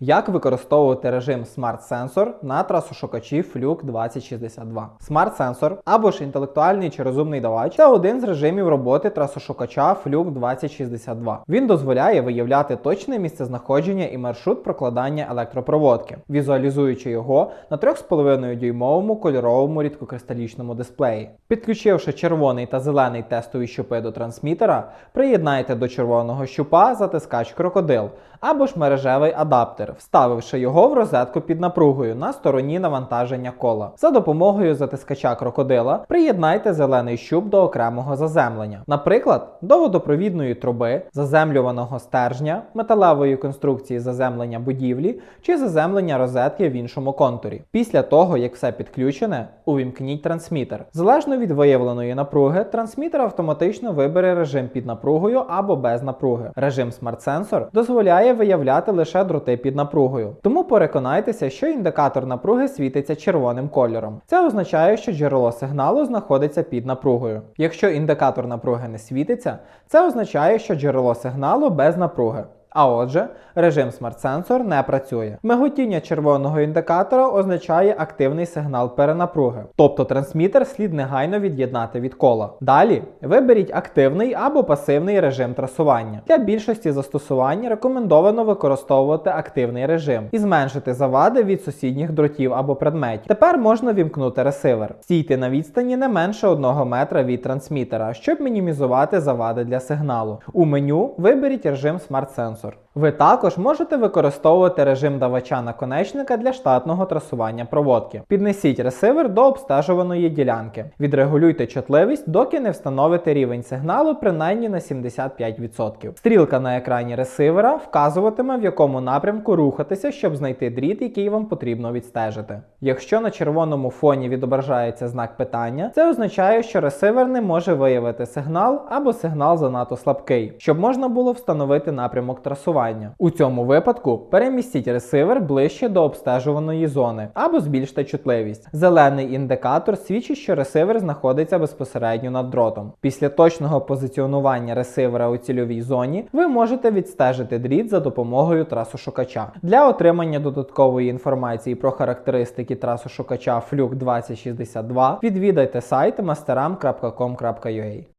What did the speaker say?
Як використовувати режим Sensor на трасошукачі Fluke 2062? Smart Sensor або ж інтелектуальний чи розумний давач це один з режимів роботи трасошукача Fluke 2062. Він дозволяє виявляти точне місцезнаходження і маршрут прокладання електропроводки, візуалізуючи його на 3,5 дюймовому кольоровому рідкокристалічному дисплеї. Підключивши червоний та зелений тестові щупи до трансмітера, приєднайте до червоного щупа затискач крокодил або ж мережевий адаптер, вставивши його в розетку під напругою на стороні навантаження кола. За допомогою затискача крокодила приєднайте зелений щуп до окремого заземлення, наприклад, до водопровідної труби, заземлюваного стержня, металевої конструкції заземлення будівлі чи заземлення розетки в іншому контурі. Після того, як все підключене, увімкніть трансмітер. Залежно від виявленої напруги, трансмітер автоматично вибере режим під напругою або без напруги. Режим Sensor дозволяє виявляти лише дроти під напругою. Тому переконайтеся, що індикатор напруги світиться червоним кольором. Це означає, що джерело сигналу знаходиться під напругою. Якщо індикатор напруги не світиться, це означає, що джерело сигналу без напруги. А отже, режим Sensor не працює. Миготіння червоного індикатора означає активний сигнал перенапруги, тобто трансмітер слід негайно від'єднати від кола. Далі виберіть активний або пасивний режим трасування. Для більшості застосувань рекомендовано використовувати активний режим і зменшити завади від сусідніх дротів або предметів. Тепер можна вімкнути ресивер. Стійте на відстані не менше 1 метра від трансмітера, щоб мінімізувати завади для сигналу. У меню виберіть режим Smart Sensor. Ви також можете використовувати режим давача наконечника для штатного трасування проводки. Піднесіть ресивер до обстежуваної ділянки. Відрегулюйте чутливість, доки не встановите рівень сигналу принаймні на 75%. Стрілка на екрані ресивера вказуватиме, в якому напрямку рухатися, щоб знайти дріт, який вам потрібно відстежити. Якщо на червоному фоні відображається знак питання, це означає, що ресивер не може виявити сигнал або сигнал занадто слабкий, щоб можна було встановити напрямок трасування. У цьому випадку перемістіть ресивер ближче до обстежуваної зони або збільште чутливість. Зелений індикатор свідчить, що ресивер знаходиться безпосередньо над дротом. Після точного позиціонування ресивера у цільовій зоні ви можете відстежити дріт за допомогою трасошукача. Для отримання додаткової інформації про характеристики трасошукача Fluke 2062 відвідайте сайт masteram.com.ua